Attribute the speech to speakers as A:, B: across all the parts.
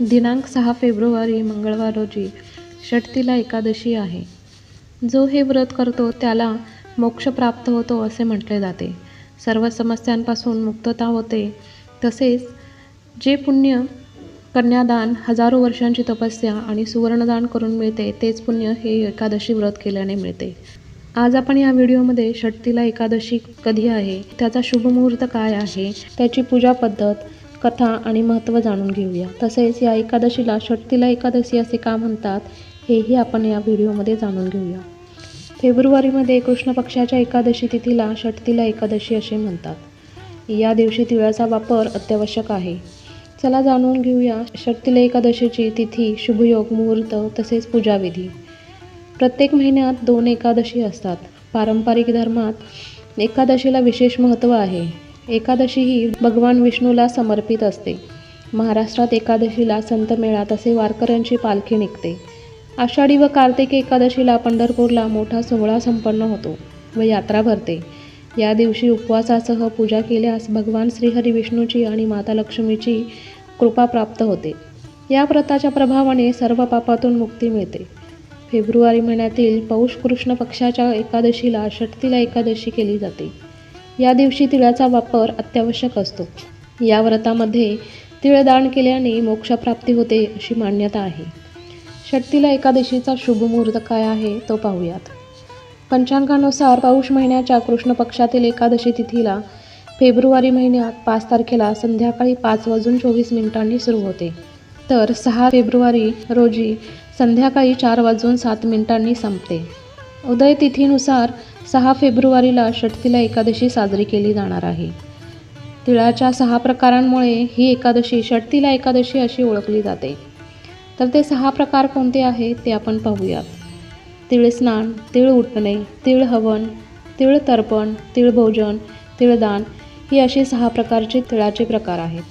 A: दिनांक सहा फेब्रुवारी मंगळवार रोजी षटतिला एकादशी आहे. जो हे व्रत करतो त्याला मोक्ष प्राप्त होतो असे म्हटले जाते. सर्व समस्यांपासून मुक्तता होते. तसेच जे पुण्य कन्यादान हजारो वर्षांची तपस्या आणि सुवर्णदान करून मिळते तेच पुण्य हे एकादशी व्रत केल्याने मिळते. आज आपण या व्हिडिओमध्ये षटतिला एकादशी कधी आहे त्याचा शुभमुहूर्त काय आहे त्याची पूजा पद्धत कथा आणि महत्त्व जाणून घेऊया. तसेच या एकादशीला षट्तीला एकादशी असे का म्हणतात हेही आपण या व्हिडिओमध्ये जाणून घेऊया. फेब्रुवारीमध्ये कृष्ण पक्षाच्या एकादशी तिथीला षट्तीला एकादशी असे म्हणतात. या दिवशी तिळाचा वापर अत्यावश्यक आहे. चला जाणून घेऊया षट्तीला एकादशीची तिथी शुभयोग मुहूर्त तसेच पूजाविधी. प्रत्येक महिन्यात दोन एकादशी असतात. पारंपरिक धर्मात एकादशीला विशेष महत्त्व आहे. एकादशी ही भगवान विष्णूला समर्पित असते. महाराष्ट्रात एकादशीला संत मेळा तसे वारकऱ्यांची पालखी निघते. आषाढी व कार्तिक एकादशीला पंढरपूरला मोठा सोहळा संपन्न होतो व यात्रा भरते. या दिवशी उपवासासह पूजा केल्यास भगवान श्रीहरी विष्णूची आणि माता लक्ष्मीची कृपा प्राप्त होते. या व्रताच्या प्रभावाने सर्व पापातून मुक्ती मिळते. फेब्रुवारी महिन्यातील पौष कृष्ण पक्षाच्या एकादशीला षटतीला एकादशी केली जाते. या दिवशी तिळाचा वापर अत्यावश्यक असतो. या व्रतामध्ये तिळदान केल्याने मोक्षप्राप्ती होते अशी मान्यता आहे. षटतिला एकादशीचा शुभ मुहूर्त काय आहे तो पाहूयात. पंचांगानुसार पौष महिन्याच्या कृष्ण पक्षातील एकादशी तिथीला फेब्रुवारी महिन्यात पाच तारखेला संध्याकाळी पाच वाजून चोवीस मिनिटांनी सुरू होते. तर सहा फेब्रुवारी रोजी संध्याकाळी चार वाजून सात मिनिटांनी संपते. उदय तिथीनुसार सहा फेब्रुवारीला षटतिला एकादशी साजरी केली जाणार आहे. तिळाच्या सहा प्रकारांमुळे ही एकादशी षटतिला एकादशी अशी ओळखली जाते. तर ते सहा प्रकार कोणते आहेत ते आपण पाहूयात. तिळ स्नान तिळ उठणे तिळ हवन तिळ तर्पण तिळभोजन तिळदान ही अशी सहा प्रकारचे तिळाचे प्रकार आहेत.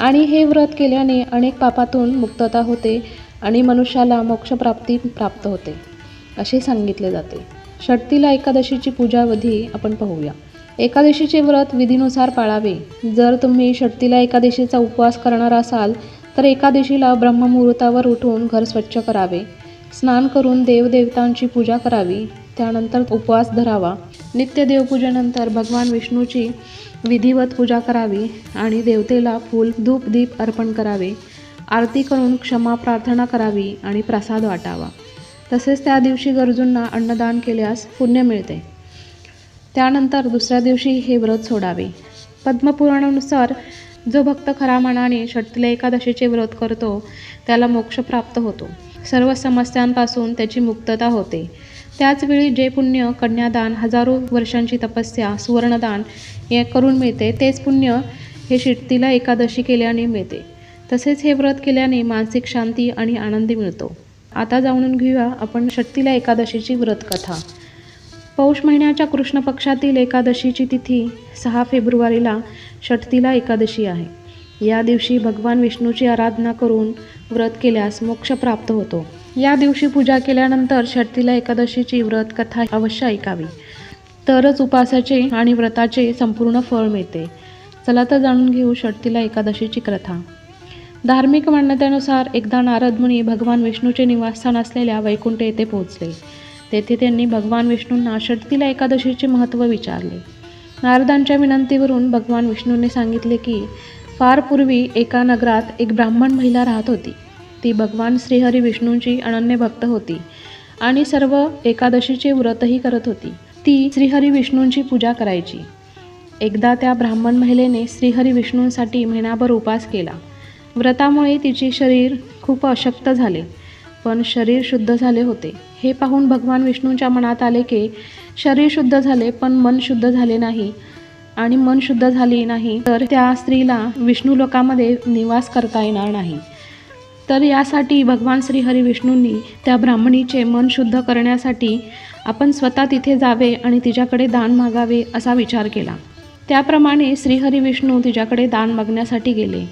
A: आणि हे व्रत केल्याने अनेक पापातून मुक्तता होते आणि मनुष्याला मोक्षप्राप्ती प्राप्त होते असे सांगितले जाते. षटतिला एकादशीची पूजावधी आपण पाहूया. एकादशीचे व्रत विधीनुसार पाळावे. जर तुम्ही षटतिला एकादशीचा उपवास करणार असाल तर एकादशीला ब्रह्ममुहूर्तावर उठून घर स्वच्छ करावे. स्नान करून देवदेवतांची पूजा करावी. त्यानंतर उपवास धरावा. नित्य देवपूजेनंतर भगवान विष्णूची विधिवत पूजा करावी आणि देवतेला फूल धूप दीप अर्पण करावे. आरती करून क्षमा प्रार्थना करावी आणि प्रसाद वाटावा. तसेच त्या दिवशी गरजूंना अन्नदान केल्यास पुण्य मिळते. त्यानंतर दुसऱ्या दिवशी हे व्रत सोडावे. पद्मपुराणानुसार जो भक्त खरा मनाने षटतिला एकादशीचे व्रत करतो त्याला मोक्ष प्राप्त होतो. सर्व समस्यांपासून त्याची मुक्तता होते. त्याचवेळी जे पुण्य कन्यादान हजारो वर्षांची तपस्या सुवर्णदान हे करून मिळते तेच पुण्य हे षटतिला एकादशी केल्याने मिळते. तसेच हे व्रत केल्याने मानसिक शांती आणि आनंदी मिळतो. आता जाणून घेऊया आपण शक्तीला एकादशीची व्रतकथा. पौष महिन्याच्या कृष्ण पक्षातील एकादशीची तिथी सहा फेब्रुवारीला षटतीला एकादशी आहे. या दिवशी भगवान विष्णूची आराधना करून व्रत केल्यास मोक्ष प्राप्त होतो. या दिवशी पूजा केल्यानंतर षटतीला एकादशीची व्रत कथा अवश्य ऐकावी. तरच उपासाचे आणि व्रताचे संपूर्ण फळ मिळते. चला तर जाणून घेऊ षटतीला एकादशीची कथा. धार्मिक मान्यतेनुसार एकदा नारद मुनी भगवान विष्णूचे निवासस्थान असलेल्या वैकुंठ येथे पोहोचले. तेथे त्यांनी भगवान विष्णूंना षटतिला एकादशीचे महत्त्व विचारले. नारदांच्या विनंतीवरून भगवान विष्णूंनी सांगितले की फार पूर्वी एका नगरात एक ब्राह्मण महिला राहत होती. ती भगवान श्रीहरी विष्णूंची अनन्य भक्त होती आणि सर्व एकादशीचे व्रतही करत होती. ती श्रीहरी विष्णूंची पूजा करायची. एकदा त्या ब्राह्मण महिलेने श्रीहरी विष्णूंसाठी महिनाभर उपास केला. व्रतामुळे तिचे शरीर खूप अशक्त झाले पण शरीर शुद्ध झाले होते. हे पाहून भगवान विष्णूंच्या मनात आले की शरीर शुद्ध झाले पण मन शुद्ध झाले नाही. आणि मन शुद्ध झाले नाही तर त्या स्त्रीला विष्णू लोकामध्ये निवास करता येणार नाही. तर यासाठी भगवान श्री हरी विष्णूंनी त्या ब्राह्मणीचे मन शुद्ध करण्यासाठी आपण स्वतः तिथे जावे आणि तिच्याकडे दान मागावे असा विचार केला. त्याप्रमाणे श्रीहरी विष्णू तिच्याकडे दान मागण्यासाठी गेले.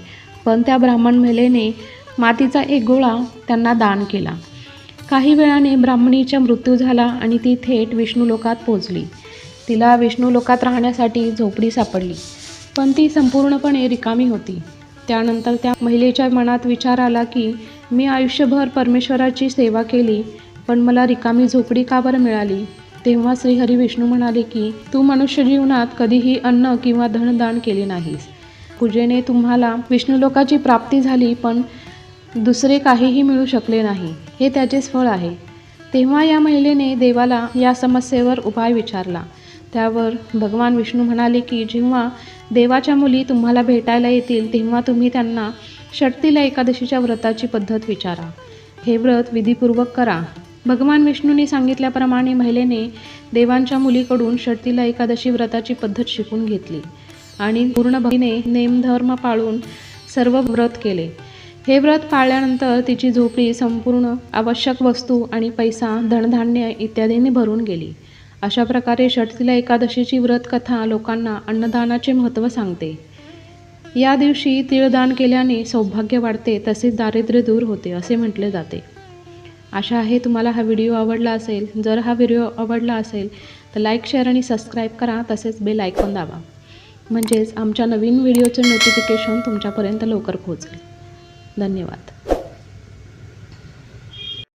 A: पण त्या ब्राह्मण महिलेने मातीचा एक गोळा त्यांना दान केला. काही वेळाने ब्राह्मणीचा मृत्यू झाला आणि ती थेट विष्णू लोकात पोचली तिला विष्णू लोकात राहण्यासाठी झोपडी सापडली पण ती संपूर्णपणे रिकामी होती. त्यानंतर त्या महिलेच्या मनात विचार आला की मी आयुष्यभर परमेश्वराची सेवा केली पण मला रिकामी झोपडी का बरं मिळाली? तेव्हा श्रीहरी विष्णू म्हणाले की तू मनुष्य जीवनात कधीही अन्न किंवा धनदान केले नाहीस. पूजेने तुम्हाला विष्णुलोकाची प्राप्ती झाली पण दुसरे काहीही मिळू शकले नाही. हे त्याचेच फळ आहे. तेव्हा या महिलेने देवाला या समस्येवर उपाय विचारला. त्यावर भगवान विष्णू म्हणाले की जेव्हा देवाच्या मुली तुम्हाला भेटायला येतील तेव्हा तुम्ही त्यांना षटतीला एकादशीच्या व्रताची पद्धत विचारा. हे व्रत विधीपूर्वक करा. भगवान विष्णूने सांगितल्याप्रमाणे महिलेने देवांच्या मुलीकडून षटतीला एकादशी व्रताची पद्धत शिकून घेतली. आणि पूर्ण भक्तीने नेमधर्म पाळून सर्व व्रत केले. हे व्रत पाळल्यानंतर तिची झोपडी संपूर्ण आवश्यक वस्तू आणि पैसा धनधान्य इत्यादींनी भरून गेली. अशा प्रकारे षटतीला एकादशीची व्रतकथा लोकांना अन्नदानाचे महत्त्व सांगते. या दिवशी तिळदान केल्याने सौभाग्य वाढते तसेच दारिद्र्य दूर होते असे म्हटले जाते. आशा आहे तुम्हाला हा व्हिडिओ आवडला असेल. जर हा व्हिडिओ आवडला असेल तर लाईक शेअर आणि सबस्क्राईब करा तसेच बेल आयकॉन दाबा. म्हणजेच आमच्या नवीन व्हिडिओचे नोटिफिकेशन तुमच्यापर्यंत लवकर पोहोचेल. धन्यवाद.